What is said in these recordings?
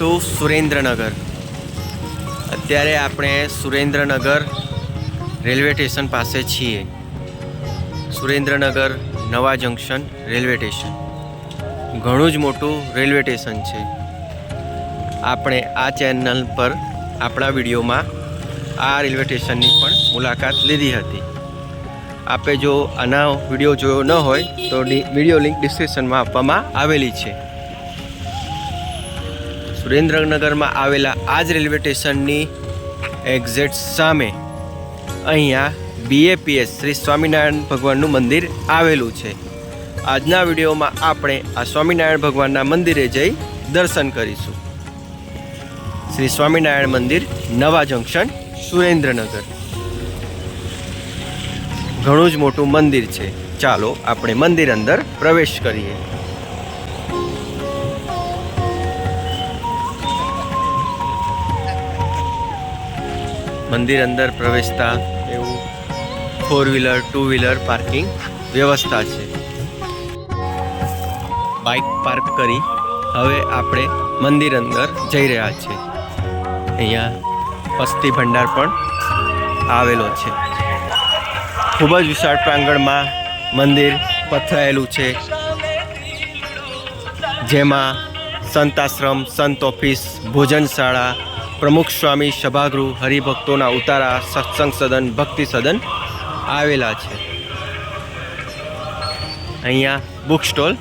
Two Surendranagar. અત્યારે આપણે Surendranagar railway station પાસે છીએ. સુરેન્દ્રનગર નવા જંકશન રેલવે સ્ટેશન. ઘણું જ મોટું રેલવે સ્ટેશન છે. આપણે આ ચેનલ પર આપણા વિડીયોમાં આ રેલવે સ્ટેશનની પણ મુલાકાત લીધી હતી. આપે જો આના વીડિયો જોયો ન હોય તો વીડિયો લિંક ડિસ્ક્રિપ્શનમાં આપવામાં આવેલી છે. સુરેન્દ્રનગરમાં આવેલા આ જ રેલવે સ્ટેશનની એક્ઝેટ સામે અહીંયા બીએપીએસ શ્રી સ્વામિનારાયણ ભગવાનનું મંદિર આવેલું છે. આજના વિડીયોમાં આપણે આ સ્વામિનારાયણ ભગવાનના મંદિરે જઈ દર્શન કરીશું. શ્રી સ્વામિનારાયણ મંદિર, નવા જંકશન, સુરેન્દ્રનગર. ઘણું જ મોટું મંદિર છે. ચાલો આપણે મંદિર અંદર પ્રવેશ કરીએ. મંદિર અંદર પ્રવેશતા એવું four wheeler two wheeler parking વ્યવસ્થા છે. બાઇક પાર્ક કરી હવે આપણે મંદિર અંદર જઈ રહ્યા છીએ અહીંયા અસ્થિ ભંડાર પણ આવેલો છે. ખૂબ જ વિશાળ પ્રાંગણમાં મંદિર પથરાયેલું છે. જેમાં સંતાશ્રમ, સંત ઓફિસ, ભોજનશાળા પ્રમુખ સ્વામી સભાગૃહ હરિભક્તોના ઉતારા સત્સંગ સદન, ભક્તિ સદન આવેલા છે. અહીંયા બુક સ્ટોલ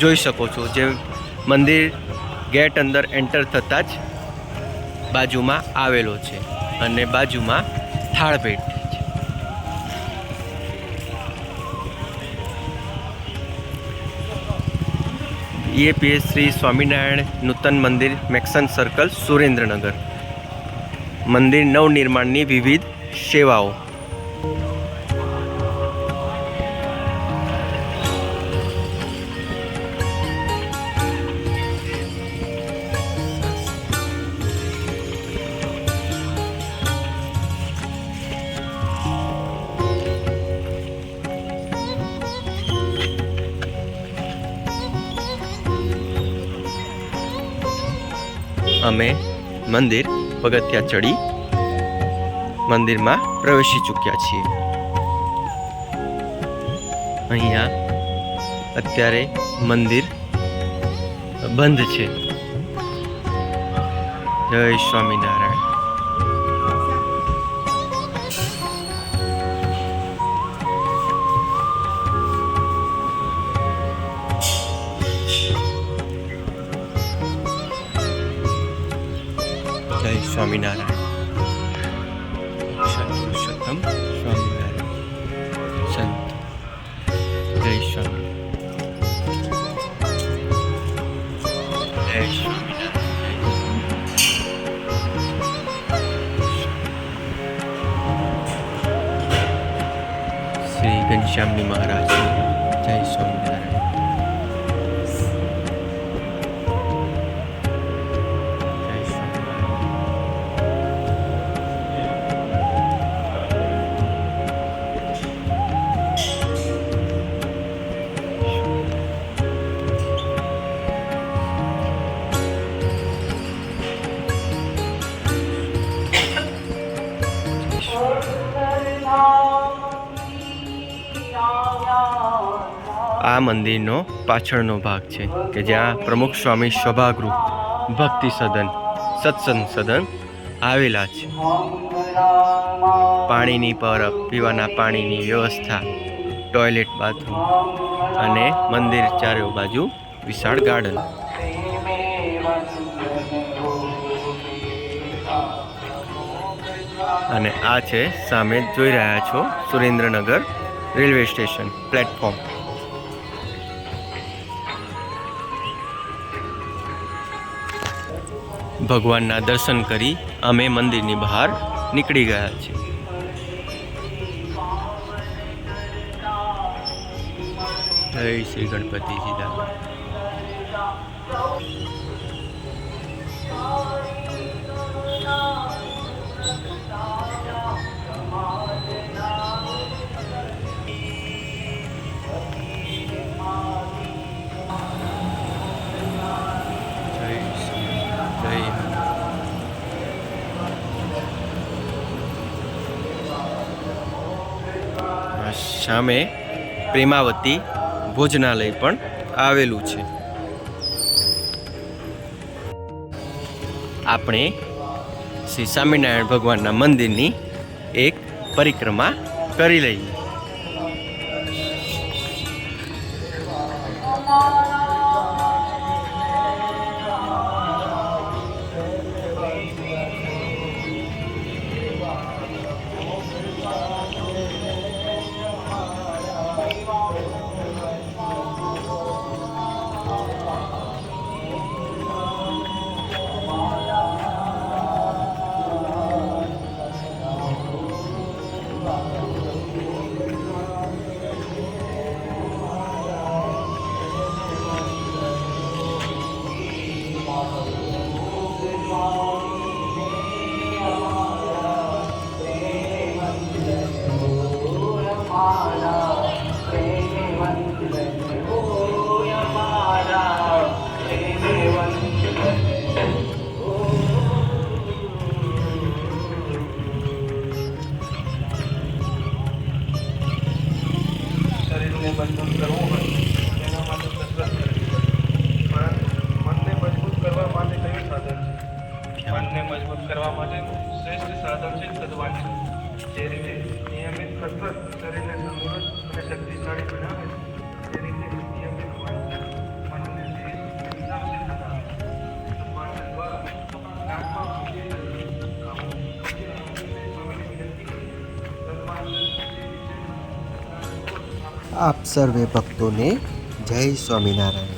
જોઈ શકો છો, જે મંદિર ગેટ અંદર એન્ટર થતાં જ બાજુમાં આવેલો છે અને બાજુમાં થાળભેટ ઈએપીએસ શ્રી સ્વામિનારાયણ નૂતન મંદિર મેક્સન સર્કલ સુરેન્દ્રનગર. મંદિર નવનિર્માણની વિવિધ સેવાઓ. અમે મંદિર પગથિયા ચડી મંદિરમાં પ્રવેશી ચૂક્યા છીએ. અહીંયા અત્યારે મંદિર બંધ છે. જય સ્વામિનારાયણ. સ્વામિનારાયણ. સંત પુરુષોત્તમ સ્વામિનારાયણ. સંત જય સ્વામી જય સ્વામિનારાયણ. શ્રી ઘનશ્યામજી મહારાજ આ મંદિરનો પાછળનો ભાગ છે કે જ્યાં પ્રમુખ સ્વામી સભાગૃહ ભક્તિ સદન, સત્સંગ સદન આવેલા છે. પાણીની પરબ પીવાના પાણીની વ્યવસ્થા, ટોયલેટ બાથરૂમ અને મંદિર ચારે બાજુ વિશાળ ગાર્ડન. અને આ છે સામે જોઈ રહ્યા છો સુરેન્દ્રનગર રેલવે સ્ટેશન પ્લેટફોર્મ. ભગવાનના દર્શન કરી અમે મંદિરની બહાર નીકળી ગયા છીએ. જય શ્રી ગણપતિજી દાદા સામે પ્રેમાવતી ભોજનાલય પણ આવેલું છે. આપણે શ્રી સ્વામિનારાયણ ભગવાનના મંદિરની એક પરિક્રમા કરી લઈએ. કરવા માટેનું શ્રેષ્ઠ સાધન છે સદવાંચન જે રીતે નિયમિત કસરત શરીરને તંદુરસ્ત અને શક્તિશાળી બનાવે છે તે રીતે નિયમિત વાંચન મનને તેજ અને વિનાશી બનાવે છે સદવાંચન દ્વારા જ્ઞાનમાં વૃદ્ધિ થતી આવું ભક્તિ આનંદને સ્વામીને વિનંતી કરી સદવાંચન જે વિશે આપ સર્વે ભક્તોને જય સ્વામિનારાયણ